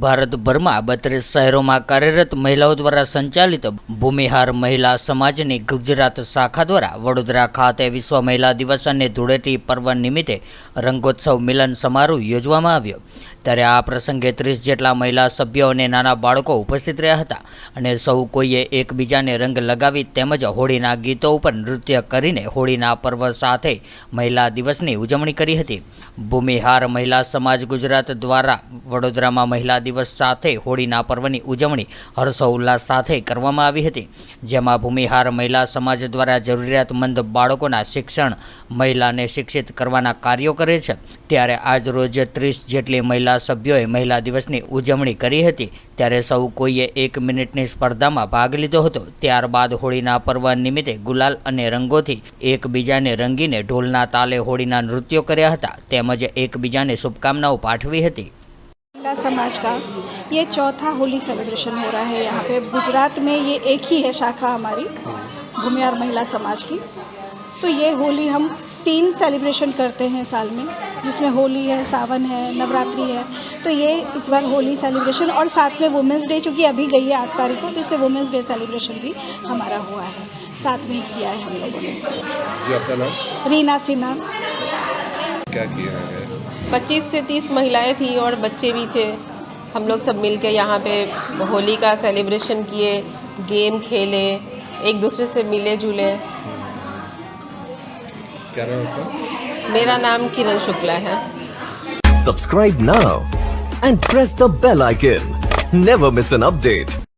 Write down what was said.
ભારતભરમાં બત્રીસ શહેરોમાં કાર્યરત મહિલાઓ દ્વારા સંચાલિત ભૂમિહાર મહિલા સમાજની ગુજરાત શાખા દ્વારા વડોદરા ખાતે વિશ્વ મહિલા દિવસ અને ધૂળેટી પર્વ નિમિત્તે રંગોત્સવ મિલન સમારોહ યોજવામાં આવ્યો ત્યારે આ પ્રસંગે ત્રીસ જેટલા મહિલા સભ્યો અને નાના બાળકો ઉપસ્થિત રહ્યા હતા અને સૌ કોઈએ એકબીજાને રંગ લગાવી તેમજ હોળીના ગીતો ઉપર નૃત્ય કરીને હોળીના પર્વ સાથે મહિલા દિવસની ઉજવણી કરી હતી ભૂમિહાર મહિલા સમાજ ગુજરાત દ્વારા વડોદરામાં મહિલા દિવસ સાથે હોળીના પર્વની ઉજવણી હર્ષોલ્લાસ સાથે કરવામાં આવી હતી જેમાં ભૂમિહાર મહિલા સમાજ દ્વારા જરૂરિયાતમંદ બાળકોના શિક્ષણ મહિલાને શિક્ષિત કરવાના કાર્યો કરે છે ત્યારે આજ રોજ ત્રીસ જેટલી મહિલા સભ્ય એ મહિલા દિવસની ઉજવણી કરી હતી ત્યારે સૌ કોઈએ 1 મિનિટની સ્પર્ધામાં ભાગ લીધો હતો ત્યાર બાદ હોળીના પર્વ નિમિત્તે ગુલાલ અને રંગોથી એકબીજાને રંગીને ઢોલના તાલે હોળીના નૃત્યો કર્યા હતા તેમજ એકબીજાને શુભકામનાઓ પાઠવી હતી કા સમાજ કા યે ચોથા હોલી સેલિબ્રેશન હો રહા હે યહા પે ગુજરાત મે યે એકી હે શાખા હમારી ભુમ્યાર મહિલા સમાજ કી તો યે હોલી હમ तीन सेलिब्रेशन करते हैं साल में जिसमें होली है सावन है नवरात्रि है तो ये इस बार होली सेलिब्रेशन और साथ में वुमेंस डे चूँकि अभी गई है आठ तारीख को तो इसलिए वुमेंस डे सेलिब्रेशन भी हमारा हुआ है साथ में किया है हम लोगों ने रीना सिन्हा क्या किया है पच्चीस से तीस महिलाएं थी और बच्चे भी थे हम लोग सब मिलके यहाँ पर होली का सेलिब्रेशन किए गेम खेले एक दूसरे से मिले जुले क्या नाम मेरा नाम किरण शुक्ला है subscribe now and press the bell icon never miss an update